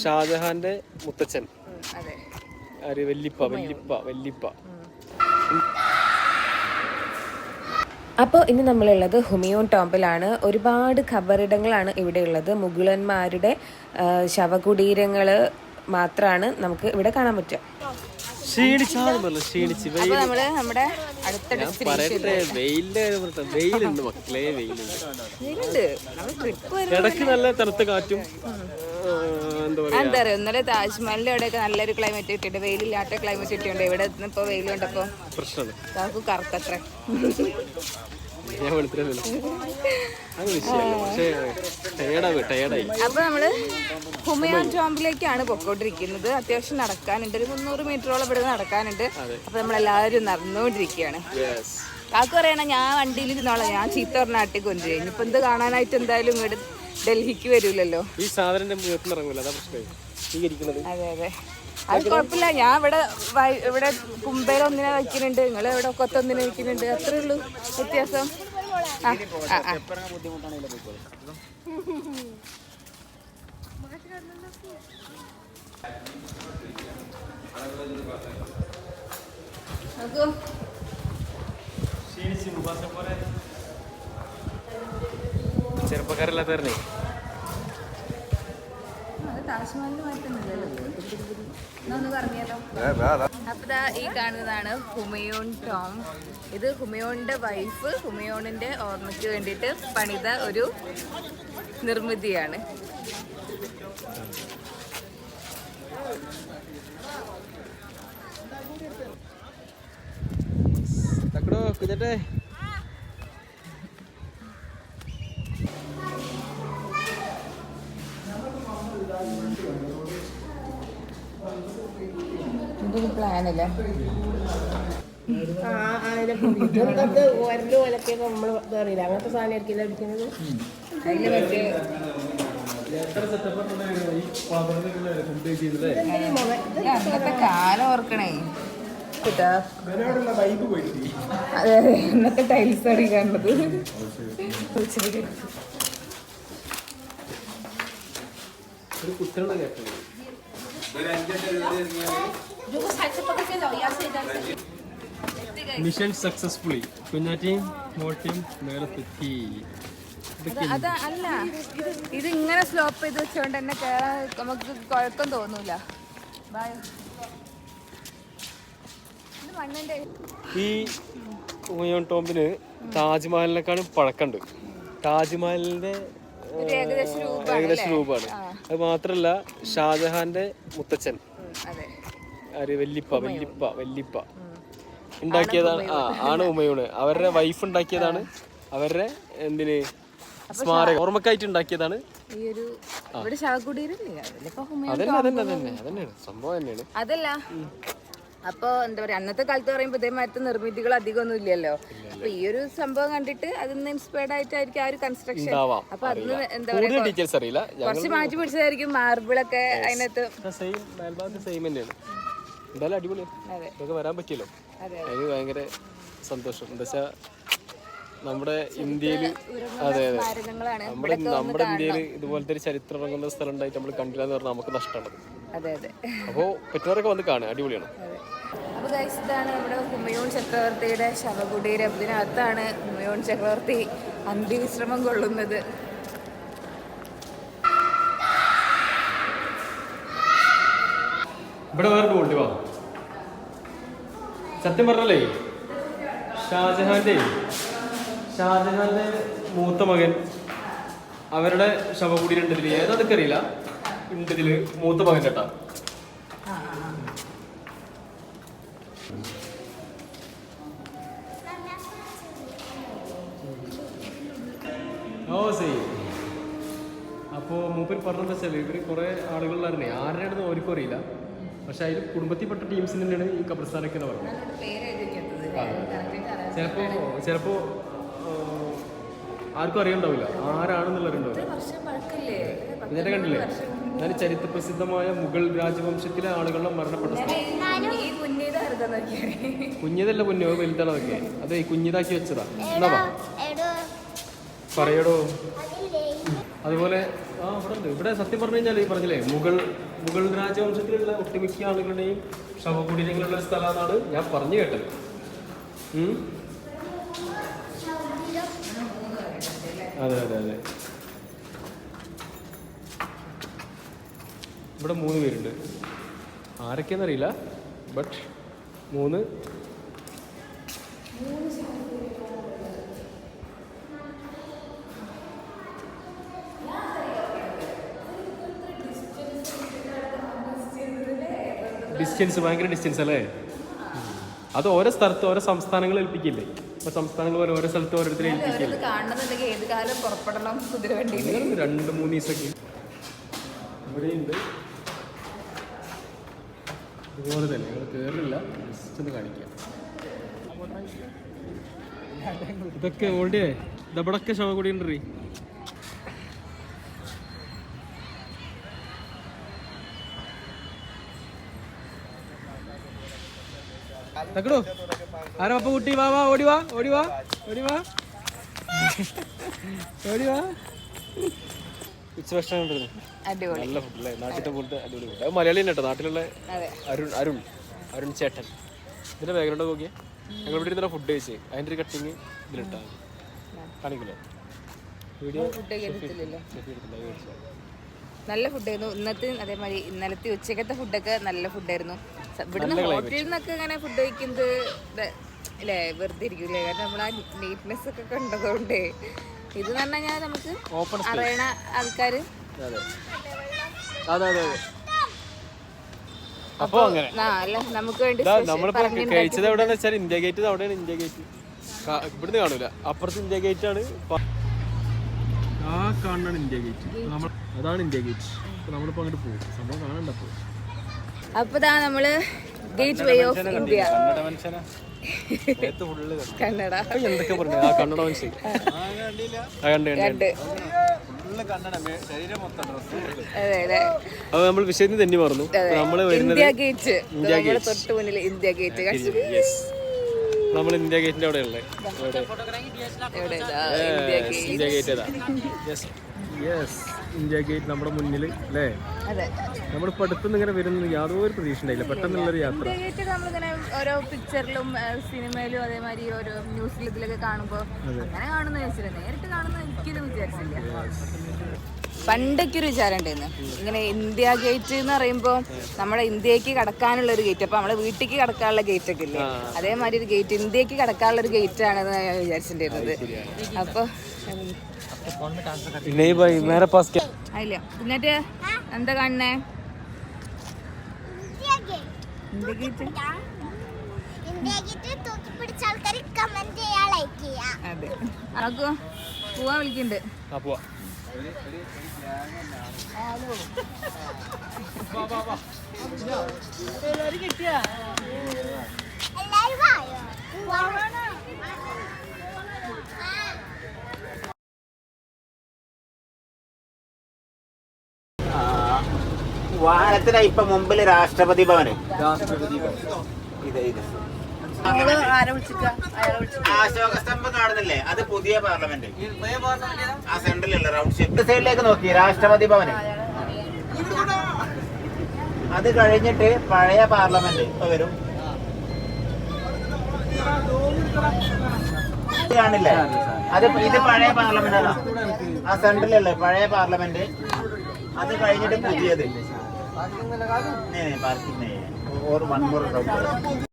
ഷാജഹാന്റെ മുത്തച്ഛൻ. ആര്? വല്ലിപ്പ വല്ലിപ്പ വല്ലിപ്പ. അപ്പോൾ ഇന്ന് നമ്മളുള്ളത് ഹുമയൂൺ ടോംബിലാണ് ഒരുപാട് ഖബറിടങ്ങളാണ് ഇവിടെ ഉള്ളത് മുഗളന്മാരുടെ ശവകുടീരങ്ങൾ മാത്രമാണ് നമുക്ക് ഇവിടെ കാണാൻ പറ്റുക. നല്ല തണുത്ത കാറ്റും. എന്താ പറയാ? പറയുക ഇന്നലെ താജ്മഹലിന്റെ അവിടെയൊക്കെ നല്ലൊരു ക്ലൈമറ്റ് കിട്ടിയിട്ട് വെയിലില്ലാത്ത ക്ലൈമറ്റ് കിട്ടിയുണ്ട് ഇവിടെ ഇപ്പോ വെയിൽ കണ്ടപ്പോൾ പ്രശ്നമാണ് നമുക്ക് കറുത്തത്ര ഞാൻ വെളുത്തിരല്ലോ അത് വിഷയമല്ല പക്ഷേ ടയേർഡായി ടയേർഡായി അപ്പൊ നമ്മൾ ഹുമയാൻ ടോംബിലേക്കാണ് പൊക്കോണ്ടിരിക്കുന്നത്. അത്യാവശ്യം നടക്കാനുണ്ട്. ഒരു മുന്നൂറ് മീറ്ററോളം ഇവിടെ നടക്കാനുണ്ട്. അപ്പൊ നമ്മളെല്ലാവരും നടന്നുകൊണ്ടിരിക്കുകയാണ്. കാക്കു പറയണ ഞാൻ വണ്ടിയിൽ ഇരുന്നോളാം ഞാൻ ചീത്ത പറഞ്ഞ കൊണ്ടുപോയി ഇനിയിപ്പോ എന്ത് കാണാനായിട്ട് എന്തായാലും ഇവിടെ ഡൽഹിക്ക് വരൂലല്ലോ. ഈ സാധനം ഇറങ്ങൂല അതാ സ്വീകരിക്കുന്നത്. അതെ അതെ. അത് കുഴപ്പമില്ല. ഞാൻ ഇവിടെ ഇവിടെ കുമ്പേര ഒന്നിനെ വയ്ക്കുന്നുണ്ട്. നിങ്ങൾ ഇവിടെ കൊത്തൊന്നിനെ വയ്ക്കുന്നുണ്ട്. അത്രേ ഉള്ളൂ വ്യത്യാസം. നോക്കൂ പറഞ്ഞാലോ അപ്പൊ ഈ കാണുന്നതാണ് ഹുമയോൺ ടോം. ഇത് ഹുമയോണിന്റെ വൈഫ് ഹുമയോണിന്റെ ഓർമ്മയ്ക്ക് വേണ്ടിയിട്ട് പണിത ഒരു നിർമ്മിതിയാണ്. തക്കടോ കുഞ്ഞട്ടെ ഇതൊരു പ്ലാനല്ലേ? നമ്മൾ അറിയില്ല. അങ്ങനത്തെ അടിക്കുന്നത്? മറ്റേ അന്നത്തെ കാലം ഓർക്കണേ. അതെ അതെ. ഇന്നത്തെ ടൈൽസ് ആണ് ഈ കാണുന്നത് ഒരു കുട്ടികളുടെ കേട്ടത് മിഷൻ സക്സസ്ഫുള്ളി. കുഞ്ഞാറ്റിയും മോട്ടിയും നേരത്തെത്തി അത് അത് അല്ല. ഇത് ഇങ്ങനെ സ്ലോപ്പ് ചെയ്ത് വെച്ചോണ്ട് തന്നെ കേറാൻ നമുക്ക് കുഴപ്പം തോന്നൂല. ഈ ഉമയോൺ ടോംബിന് താജ്മഹലിനെക്കാളും പഴക്കമുണ്ട്. താജ്മഹലിന്റെ ഏകദേശം രൂപമാണ്. അത് മാത്രല്ല ഷാജഹാന്റെ മുത്തച്ഛൻ. ആര്? വല്ലിപ്പ വല്ലിപ്പ വല്ലിപ്പ. ഉണ്ടാക്കിയതാണ്. ആ ആണ് ഉമയൂണ് അവരുടെ വൈഫ് ഉണ്ടാക്കിയതാണ്. അവരുടെ എന്തിന്? സ്മാരകം ഓർമ്മക്കായിട്ട് ഉണ്ടാക്കിയതാണ്. അതന്നെ അതന്നെ അതന്നെ അതന്നെയാണ്. സംഭവം തന്നെയാണ്. അതല്ല. അപ്പൊ എന്താ പറയാ അന്നത്തെ കാലത്ത് പറയുമ്പോ ഇതേമാരത്തെ നിർമ്മിതികൾ അധികം ഒന്നും ഇല്ലല്ലോ. അപ്പൊ ഈ ഒരു സംഭവം കണ്ടിട്ട് അതിന്ന് ഇൻസ്പയർഡ് ആയിട്ടായിരിക്കും ആ ഒരു കൺസ്ട്രക്ഷൻ അപ്പൊ അതിന് എന്താ കൂടുതൽ പറയാ അറിയില്ല. കുറച്ച് മാറ്റി പിടിച്ചതായിരിക്കും അതിനകത്ത്. മേൽഭാഗത്ത് സെയിം തന്നെയാണ്. എന്തായാലും അടിപൊളിയാണ് വരാൻ പറ്റിയല്ലോ. അതെ. അതിന് ഭയങ്കര സന്തോഷം. എന്താ വെച്ചാ നമ്മുടെ ഇന്ത്യയിൽ അതെ അതെ. നമ്മുടെ നമ്മുടെ ഇന്ത്യയിൽ ഇതുപോലത്തെ ഒരു ചരിത്രം ഇറങ്ങുന്ന സ്ഥലം ഉണ്ടായിട്ട് നമ്മൾ കണ്ടില്ല എന്ന് പറഞ്ഞാൽ നമുക്ക് നഷ്ടമാണ്. അപ്പോൾ പറ്റുന്നവരൊക്കെ വന്ന് കാണുക. അടിപൊളിയാണ്. അതെ അപ്പൊ ഗൈസ് ഇതാണ് നമ്മുടെ ഹുമയൂൺ ചക്രവർത്തിയുടെ ശവകുടീരം ഇതിനകത്താണ് ഹുമയൂൺ ചക്രവർത്തി അന്ത്യവിശ്രമം കൊള്ളുന്നത്. ഇവിടെ വേറെ ഗോൾഡ് വാ. സത്യം പറഞ്ഞല്ലേ? ഷാജഹാന്റെ ഷാജഹാന്റെ മൂത്ത മകൻ അവരുടെ ശവകുടീരം ഉണ്ട് ഇതിൽ ഏതാതൊക്കെ അറിയില്ല? ഉണ്ട് ഇതിൽ മൂത്ത മകൻ കേട്ടാ ഓ അപ്പോൾ മൂപ്പർ പറഞ്ഞത് വെച്ചാൽ ഇവർ കുറേ ആളുകളിലായിരുന്നേ ആരുടെയാണെന്ന് ഓർക്കും അറിയില്ല. പക്ഷെ അതിൽ കുടുംബത്തിൽപ്പെട്ട ടീംസിന് തന്നെയാണ് ഈ കബ്രസ്ഥാനൊക്കെ എന്ന് പറഞ്ഞത്. ചിലപ്പോൾ ചിലപ്പോൾ ആർക്കും അറിയണ്ടാവില്ല. ആരാണെന്നുള്ളവരുണ്ടാവില്ല. ഇതിനെ കണ്ടില്ലേ? എന്നാലും ചരിത്ര പ്രസിദ്ധമായ മുഗൾ രാജവംശത്തിലെ ആളുകളുടെ മരണപ്പെട്ട കുഞ്ഞിതല്ല പുണ്യോ വലുതാണ് അതൊക്കെ. അതെ കുഞ്ഞിതാക്കി വെച്ചതാ. എന്നാ. പറയടോ. അതുപോലെ ആ അവിടെ ഉണ്ട് ഇവിടെ സത്യം പറഞ്ഞു കഴിഞ്ഞാൽ ഈ പറഞ്ഞില്ലേ മുഗൾ മുഗൾ രാജവംശത്തിലുള്ള ഒട്ടുമിക്ക ആളുകളുടെയും ശവകുടീരങ്ങളുള്ള സ്ഥലമാണ് ഞാൻ പറഞ്ഞു കേട്ടത്. അതെ അതെ അതെ. ഇവിടെ മൂന്ന് പേരുണ്ട്. ആരൊക്കെയെന്നറിയില്ല ബട്ട് മൂന്ന്. ഡിസ്റ്റൻസ് ഭയങ്കര ഡിസ്റ്റൻസ് അല്ലേ? അത് ഓരോ സ്ഥലത്ത് ഓരോ സംസ്ഥാനങ്ങൾ ഏൽപ്പിക്കില്ലേ? ഇപ്പൊ സംസ്ഥാനങ്ങൾ പോലെ ഓരോ സ്ഥലത്ത് ഓരോരുത്തരെ ഏൽപ്പിക്കില്ലേ? കാണണമെന്നുണ്ടെങ്കിൽ ഏത് കാലം പുറപ്പെടണം കുതിരവണ്ടി രണ്ട് മൂന്ന് ദിവസമൊക്കെ. ഇവിടെയുണ്ട്. ഇതുപോലെ തന്നെ. ഞങ്ങൾ കയറില്ല ജസ്റ്റ് ഒന്ന് കാണിക്കാം. ഇതൊക്കെ ഓൾഡിയേ ഇതവിടൊക്കെ ശവകുടി ഉണ്ട് റീ തക്കടോ കുട്ടി? വാ വാ ഓടി വാ ഓടി വാ ഓടി വാ. ഓടി വാ. കണ്ടിരുന്നു അടിപൊളി. നല്ല ഫുഡ് അല്ലേ? നാട്ടിലത്തെ പോലത്തെ അടിപൊളി ഫുഡ് അത് മലയാളി തന്നെ കേട്ടോ. നാട്ടിലുള്ള അരുൺ അരുൺ അരുൺ ചേട്ടൻ. ഇതിന്റെ ബാക്ക്ഗ്രൗണ്ട് നോക്കിയേ? ഞങ്ങൾ ഇവിടെ ഇരുന്ന ഫുഡ് കഴിച്ച്. അതിന്റെ ഒരു കട്ടിങ് ഇതിലിട്ടാ കാണിക്കില്ലേ വീഡിയോ ഫുഡ് നല്ല ഫുഡായിരുന്നു ഇന്നത്തെ അതേമാതിരി ഇന്നലത്തെ ഉച്ചക്കത്തെ ഫുഡൊക്കെ നല്ല ഫുഡായിരുന്നു ഇവിടുന്ന് ഹോട്ടലിൽ നിന്നൊക്കെ ഇങ്ങനെ ഫുഡ് കഴിക്കുന്നത് അല്ലേ വെറുതെ ഇരിക്കൂലേ? കാരണം നമ്മൾ ആ നീറ്റ്നെസ് ഒക്കെ കണ്ടതുകൊണ്ട്. ഇത് എന്ന് പറഞ്ഞു കഴിഞ്ഞാൽ നമുക്ക് ഓപ്പൺ അറിയണ ആൾക്കാർ അതെ. അതെ അപ്പൊ അങ്ങനെ. നമുക്ക് വേണ്ടി നമ്മളിപ്പോ കഴിച്ചത് എവിടെയാന്ന് വെച്ചാൽ ഇന്ത്യ ഗേറ്റ് അവിടെയാണ് ഇന്ത്യ ഗേറ്റ് ഇവിടുന്ന് കാണൂല. അപ്പുറത്ത് ഇന്ത്യ ഗേറ്റ് ആണ്. ആ കാണാണ് ഇന്ത്യ ഗേറ്റ് നമ്മൾ അതാണ് ഇന്ത്യ ഗേറ്റ് നമ്മളിപ്പോ അങ്ങോട്ട് പോകും. സംഭവം കാണണ്ട അപ്പൊ. അപ്പൊ നമ്മൾ gateway of India Kannada. എന്തൊക്കെ പറഞ്ഞു? ആ കണ്ട് കണ്ട് അതെ നമ്മൾ വിഷയത്തിന് തന്നെ പറഞ്ഞു നമ്മൾ വരുന്നത് ഇന്ത്യ ഗേറ്റ്. തൊട്ട് മുന്നിൽ ഇന്ത്യ ഗേറ്റ്. നമ്മൾ ഇന്ത്യ ഗേറ്റിന്റെ അവിടെ. ഉള്ളത് ഇന്ത്യ ഗേറ്റ് ഇന്ത്യ ഗേറ്റ്. ഏതാ? യെസ് യെസ് ഇന്ത്യ ഗേറ്റ് നമ്മുടെ മുന്നിൽ അല്ലേ? നമ്മൾ നമ്മളിപ്പോ അടുത്തുനിന്ന് ഇങ്ങനെ വരുന്ന യാതൊരു പ്രതീക്ഷ ഉണ്ടായില്ല. പെട്ടെന്നുള്ളൊരു യാത്ര. നമ്മളിങ്ങനെ ഓരോ പിക്ചറിലും സിനിമയിലും അതേമാതിരി ഓരോ ന്യൂസിലും ഇതിലൊക്കെ കാണുമ്പോൾ അങ്ങനെ കാണുന്ന നേരിട്ട് കാണുന്ന ഒരിക്കലും വിചാരിച്ചില്ല. പണ്ടൊക്കെ ഒരു വിചാരം ഉണ്ടായിരുന്നു ഇങ്ങനെ ഇന്ത്യ ഗേറ്റ് എന്ന് പറയുമ്പോൾ നമ്മുടെ ഇന്ത്യയ്ക്ക് കടക്കാനുള്ള ഒരു ഗേറ്റ് അപ്പൊ നമ്മുടെ വീട്ടിലേക്ക് കടക്കാനുള്ള ഗേറ്റ് ഒക്കെ ഇല്ലേ? അതേമാതിരി ഒരു ഗേറ്റ് ഇന്ത്യയ്ക്ക് കടക്കാനുള്ള ഒരു ഗേറ്റ് ആണെന്ന് ഞാൻ വിചാരിച്ചിട്ടുണ്ടായിരുന്നത്. അപ്പൊ ഇല്ല എന്നിട്ട് എന്താ കാണുന്നേ? പോവാ വിളിക്കുന്നുണ്ട് വാഹനത്തിന് ഇപ്പൊ മുമ്പിൽ രാഷ്ട്രപതി ഭവന്. ഇത് ഇത്. കാണുന്നില്ലേ? അത് പുതിയ ആ റൗണ്ട് നോക്കി രാഷ്ട്രപതി ഭവന്. അത് കഴിഞ്ഞിട്ട് പഴയ പാർലമെന്റ് ഇപ്പൊ വരും. അത് ഇത് പഴയ പാർലമെന്റ് ആ സെൻട്രലല്ല പഴയ പാർലമെന്റ്. അത് കഴിഞ്ഞിട്ട് പുതിയത്. Parking or one more round